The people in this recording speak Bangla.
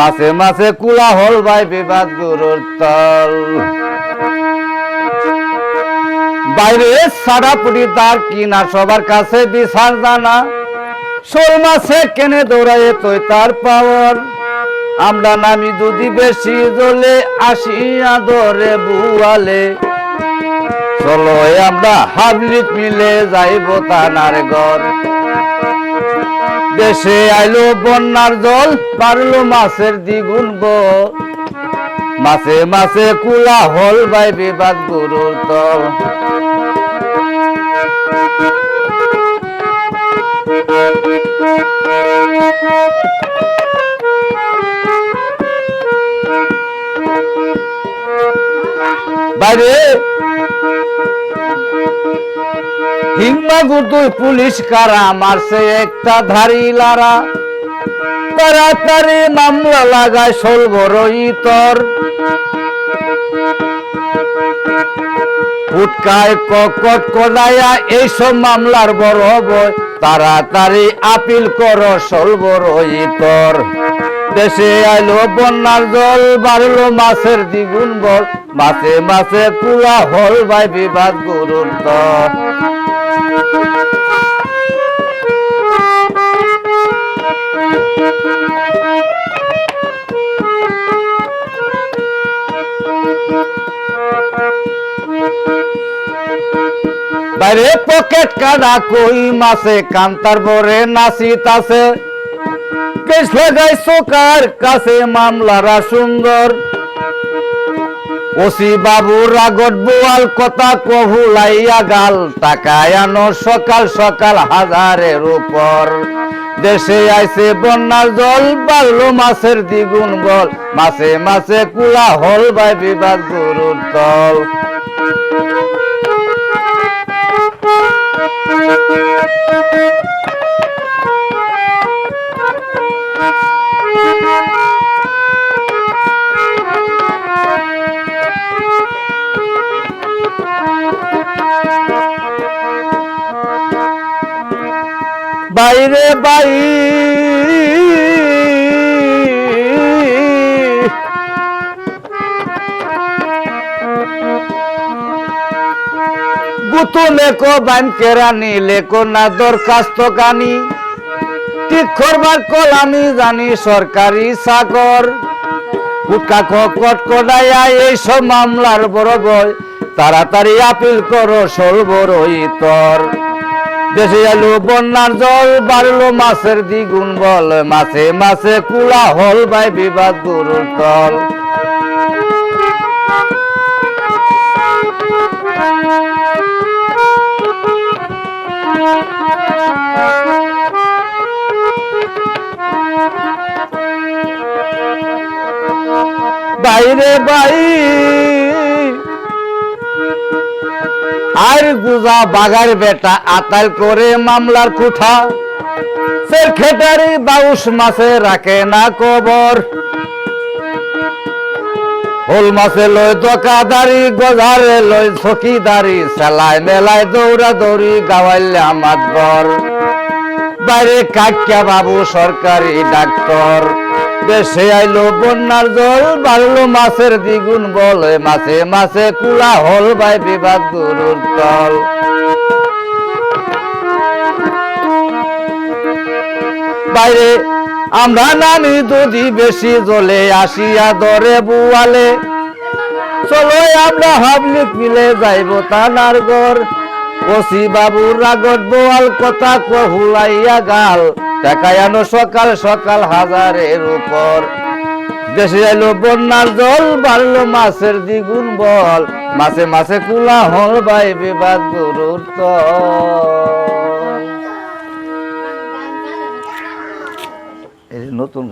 মাসে মাসে কুলা হল ভাই, বিবাদ গুরুর তল। বাইরে সারা পুরি তার কিনা, সবার কাছে বিচার জানা। শোল মাসে কেনে দৌড়ায় তুই তার পাওয়ার। আমরা নামি দুদি বেশি জলে আসি আদরে বুয়ালে। চলো আমরা হাবলিক মিলে যাইব তানার ঘর। দেশে আইলো বন্যার জল, পারল মাছের দ্বিগুণ ব মাছে মাছে কুলা হল বাই বিবাদ গুরুর বাইরে। হিংমা গুতুই পুলিশ কারা মারছে একটা ধারি লারা। তাড়াতাড়ি মামলা লাগায় ইতর ফুটকায় ককট কদায়া এইসব মামলার বড় বই। তাড়াতাড়ি আপিল কর বড় ইতর দেশে আইলো বন্যার জল, বাড়লো মাছের দ্বিগুণ বল। মাছে মাছে কুলা হল ভাই বিবাদ গুরুর বাইরে পকেট কাটা কই মাসে কান্তার বরে নাচিতাছে কেস লাগাই সোকার কাছে মামলারা সুন্দর। ওসি বাবু রাগট বোয়াল কথা কহুলাইয়া গাল টাকায় আনো সকাল সকাল হাজারের উপর। দেশে আইছে বন্যার জল, বাড়লো মাছের দ্বিগুণ বল। মাসে মাসে কুলা হল বাই বিবাদ গুরুর তল বাইরে বাই। গুতু লেখো ব্যাংকে রানি লেখো, না দরখাস্ত কানি। ঠিক করবার কল আমি জানি সরকারি চাকর কুটকা কট কডাইয়া এইসব মামলার বড় বই। তাড়াতাড়ি আপিল করো সল বড় ইতর দেশে এলো বন্যার জল বাড়লো, মাছের দ্বিগুণ বল। মাছে মাছে কুলা হল বাই বিবাদ গুরুর তল। বাইরে বাই আর গুজা বাগার বেটা আতাল করে মামলার কুঠা। ফের খেটারি বাউস মাসে রাখে না কবর। হোল মাসে লয় দোকাদারি, গজারে লয় চকিদারি সেলায় মেলায় দৌড়া দৌড়ি গাওয়াইলে আমার ঘর। বাইরে কাকিয়া বাবু সরকারি ডাক্তার। দেশে আইলো বন্যার জল, বাড়লো মাছের দ্বিগুণ বলে। মাছে মাছে কুলা হল বাই বিবাদ গুরুর তল। বাইরে, আমরা নামি যদি বেশি জলে, আসিয়া দরে বুয়ালে। চলো আমরা হাবলিক মিলে যাইব তানার ঘর। ওসি বাবু রাগত বোয়াল কথা কহুলাইয়া গাল। টাকায়ানো সকাল সকাল হাজারের উপর। দেশে এলো বন্যার জল, বাড়লো মাছের দ্বিগুণ বল। মাসে মাসে কুলা হল বাই বিবাদ গুরুর নতুন